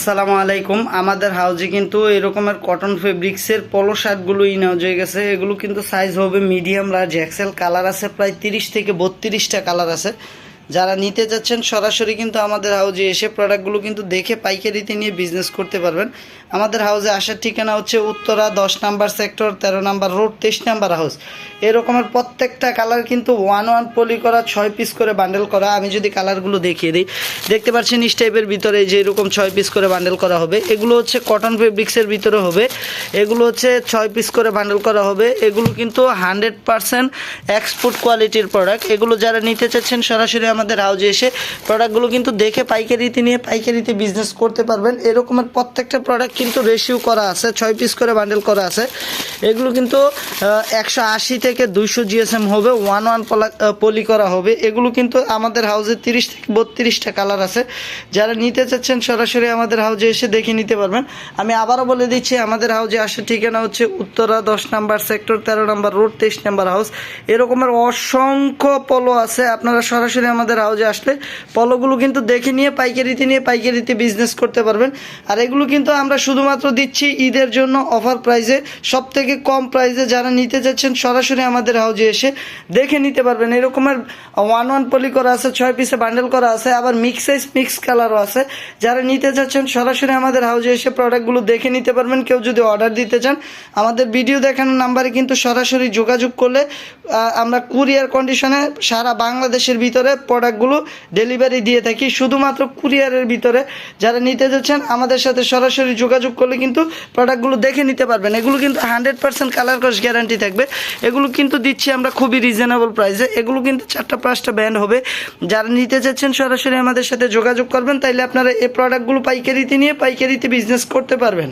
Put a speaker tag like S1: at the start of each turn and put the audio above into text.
S1: আসসালামু আলাইকুম। আমাদের হাউজে কিন্তু এরকমের কটন ফেব্রিক্সের পলো শার্টগুলো ইনাউজ হয়ে গেছে, এগুলো কিন্তু সাইজ হবে মিডিয়াম লার্জ এক্সেল কালার আছে, প্রায় তিরিশ থেকে বত্রিশটা কালার আছে। যারা নিতে যাচ্ছেন, সরাসরি কিন্তু আমাদের হাউজে এসে প্রোডাক্টগুলো কিন্তু দেখে পাইকারিতে নিয়ে বিজনেস করতে পারবেন। আমাদের হাউজে আসার ঠিকানা হচ্ছে উত্তরা দশ নাম্বার সেক্টর তেরো নাম্বার রোড তেইশ নাম্বার হাউস এরকমের প্রত্যেকটা কালার কিন্তু ওয়ান ওয়ান পলি করা, ছয় পিস করে বান্ডেল করা। আমি যদি কালারগুলো দেখিয়ে দিই, দেখতে পাচ্ছেন ইস টাইপের ভিতরে যে এরকম ছয় পিস করে বান্ডেল করা হবে। এগুলো হচ্ছে কটন ফেব্রিক্সের ভিতরে হবে। এগুলো হচ্ছে ছয় পিস করে বান্ডেল করা হবে। এগুলো কিন্তু হান্ড্রেড পারসেন্ট এক্সপোর্ট কোয়ালিটির প্রোডাক্ট এগুলো যারা নিতে চাচ্ছেন, সরাসরি আমাদের হাউজে এসে প্রোডাক্টগুলো কিন্তু দেখে পাইকারিতে নিয়ে পাইকারিতে বিজনেস করতে পারবেন। এরকমের প্রত্যেকটা প্রোডাক্ট কিন্তু রেশিও করা আছে, ছয় পিস করে বান্ডেল করা আছে। এগুলো কিন্তু একশো আশি থেকে দুইশো জিএসএম হবে ওয়ান ওয়ান পলি করা হবে। এগুলো কিন্তু আমাদের হাউজে তিরিশ থেকে বত্রিশটা কালার আছে। যারা নিতে চাচ্ছেন সরাসরি আমাদের হাউজে এসে দেখে নিতে পারবেন। আমি আবারও বলে দিচ্ছি, আমাদের হাউজে আসার ঠিকানা হচ্ছে উত্তরা দশ নাম্বার সেক্টর তেরো নাম্বার রোড তেইশ নাম্বার হাউস এরকমের অসংখ্য পলো আছে। আপনারা সরাসরি আমাদের হাউজে আসলে পলোগুলো কিন্তু দেখে নিয়ে, পাইকারিতে নিয়ে, পাইকারিতে বিজনেস করতে পারবেন। আর এগুলো কিন্তু আমরা শুধুমাত্র দিচ্ছি ঈদের জন্য অফার প্রাইসে সব থেকে কম প্রাইসে যারা নিতে যাচ্ছেন, সরাসরি আমাদের হাউজে এসে দেখে নিতে পারবেন। এরকমের ওয়ান ওয়ান পলি করা আছে, ছয় পিসে বান্ডেল করা আছে, আবার মিক্স সাইজ মিক্স কালারও আছে। যারা নিতে চাচ্ছেন সরাসরি আমাদের হাউজে এসে প্রোডাক্টগুলো দেখে নিতে পারবেন। কেউ যদি অর্ডার দিতে চান, আমাদের ভিডিও দেখানোর নাম্বারে কিন্তু সরাসরি যোগাযোগ করলে আমরা কুরিয়ার কন্ডিশনে সারা বাংলাদেশের ভিতরে প্রোডাক্টগুলো ডেলিভারি দিয়ে থাকি। শুধুমাত্র কুরিয়ারের ভিতরে যারা নিতে যাচ্ছেন, আমাদের সাথে সরাসরি যোগাযোগ করলে কিন্তু প্রোডাক্টগুলো দেখে নিতে পারবেন। এগুলো কিন্তু হান্ড্রেড পার্সেন্ট কালার কস গ্যারান্টি থাকবে। এগুলো কিন্তু দিচ্ছি আমরা খুবই রিজনেবল প্রাইসে এগুলো কিন্তু চারটা পাঁচটা ব্যান্ড হবে। যারা নিতে চাচ্ছেন সরাসরি আমাদের সাথে যোগাযোগ করবেন। তাইলে আপনারা এই প্রোডাক্টগুলো পাইকারিতে নিয়ে পাইকারিতে বিজনেস করতে পারবেন।